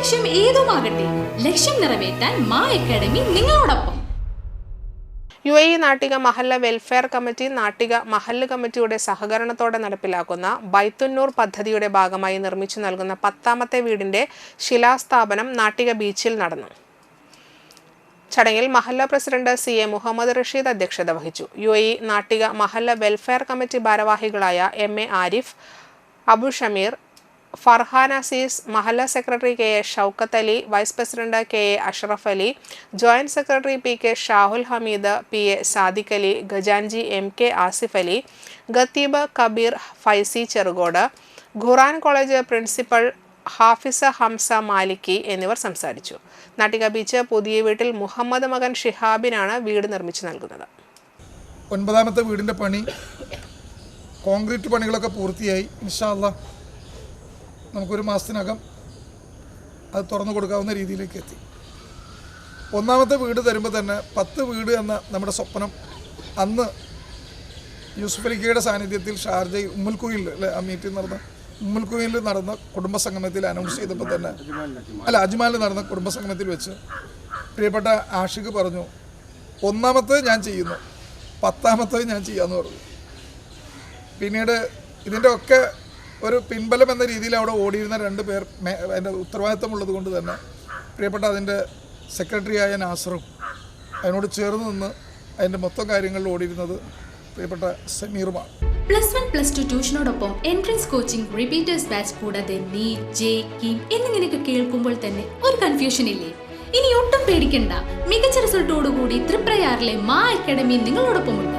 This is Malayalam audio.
ലക്ഷ്യം ഏതുമാകട്ടെ ലക്ഷ്യം നിറവേറ്റാൻ മാ അക്കാഡമി നിങ്ങളോടൊപ്പം. U A E Nattika മഹല്ല welfare committee Nattika മഹല്ല് കമ്മിറ്റിയുടെ സഹകരണത്തോടെ നടപ്പിലാക്കുന്ന ബൈത്തുന്നൂർ പദ്ധതിയുടെ ഭാഗമായി നിർമ്മിച്ചു നൽകുന്ന പത്താമത്തെ വീടിന്റെ ശിലാസ്ഥാപനം നാട്ടിക ബീച്ചിൽ നടന്നു. ചടങ്ങിൽ മഹല്ല president C A Muhammad Rasheed അധ്യക്ഷത വഹിച്ചു. U A E Nattika മഹല്ല welfare committee ഭാരവാഹികളായ M A Arif Abu Shameer Farhan Azeez മഹല്ല secretary K A Shoukath Ali vice president K A Ashraf Ali joint secretary P K Shahul Hameed P A Sadiq Ali ഖജാൻജി M K Asif Ali ഖത്തീബ് കബീർ ഫൈസി ചെറുകോട് ഖുറാൻ കോളേജ് പ്രിൻസിപ്പൽ ഹാഫിസ ഹംസ മാലിക്കി എന്നിവർ സംസാരിച്ചു. നാട്ടിക ബീച്ച് പുതിയ വീട്ടിൽ മുഹമ്മദ് മകൻ ഷിഹാബിനാണ് വീട് നിർമ്മിച്ചു നൽകുന്നത്. ഒൻപതാമത്തെ വീടിന്റെ പണി കോൺക്രീറ്റ് പണികളൊക്കെ പൂർത്തിയായി. ഇൻഷാല്ല നമുക്കൊരു മാസത്തിനകം അത് തുറന്നു കൊടുക്കാവുന്ന രീതിയിലേക്ക് എത്തി. ഒന്നാമത്തെ വീട് തരുമ്പോൾ തന്നെ പത്ത് വീട് എന്ന നമ്മുടെ സ്വപ്നം അന്ന് യൂസുഫ് അലിക്കയുടെ സാന്നിധ്യത്തിൽ ഷാർജയിൽ ഉമ്മൽക്കുയിൽ അല്ലെ ആ മീറ്റിംഗ് നടന്ന ഉമ്മൽക്കുയിൽ നടന്ന കുടുംബ സംഗമത്തിൽ അനൗൺസ് ചെയ്തപ്പോൾ തന്നെ അല്ല അജ്മാലിൽ നടന്ന കുടുംബ സംഗമത്തിൽ വെച്ച് പ്രിയപ്പെട്ട ആഷിഖ് പറഞ്ഞു ഒന്നാമത്തത് ഞാൻ ചെയ്യുന്നു പത്താമത്തത് ഞാൻ ചെയ്യാമെന്ന് പറഞ്ഞു. പിന്നീട് ഇതിന്റെ ഒക്കെ ഒരു പിൻബലം എന്ന രീതിയിൽ അവിടെ ഓടിയിരുന്ന രണ്ട് പേർ അതിന്റെ ഉത്തരവാദിത്തമുള്ളത് കൊണ്ട് തന്നെ പ്രിയപ്പെട്ട അതിന്റെ സെക്രട്ടറിയായ നാസറും അതിനോട് ചേർന്ന് നിന്ന് അതിന്റെ മൊത്തം കാര്യങ്ങളിൽ ഓടിയിരുന്നത് പ്രിയപ്പെട്ട സമീറുമാണ്. പ്ലസ് വൺ പ്ലസ് ടു ട്യൂഷനോടൊപ്പം എൻട്രൻസ് കോച്ചിംഗ് റിപ്പീറ്റേഴ്സ് ബാച്ച് കൂടാതെ നീ ജെ കിം എന്നിങ്ങനെയൊക്കെ കേൾക്കുമ്പോൾ തന്നെ ഒരു കൺഫ്യൂഷൻ ഇല്ലേ? ഇനി ഒട്ടും പേടിക്കണ്ട. മികച്ച റിസൾട്ടോടുകൂടി ത്രിപ്രയാറിലെ മാ അക്കാഡമി നിങ്ങളോടൊപ്പമുണ്ട്.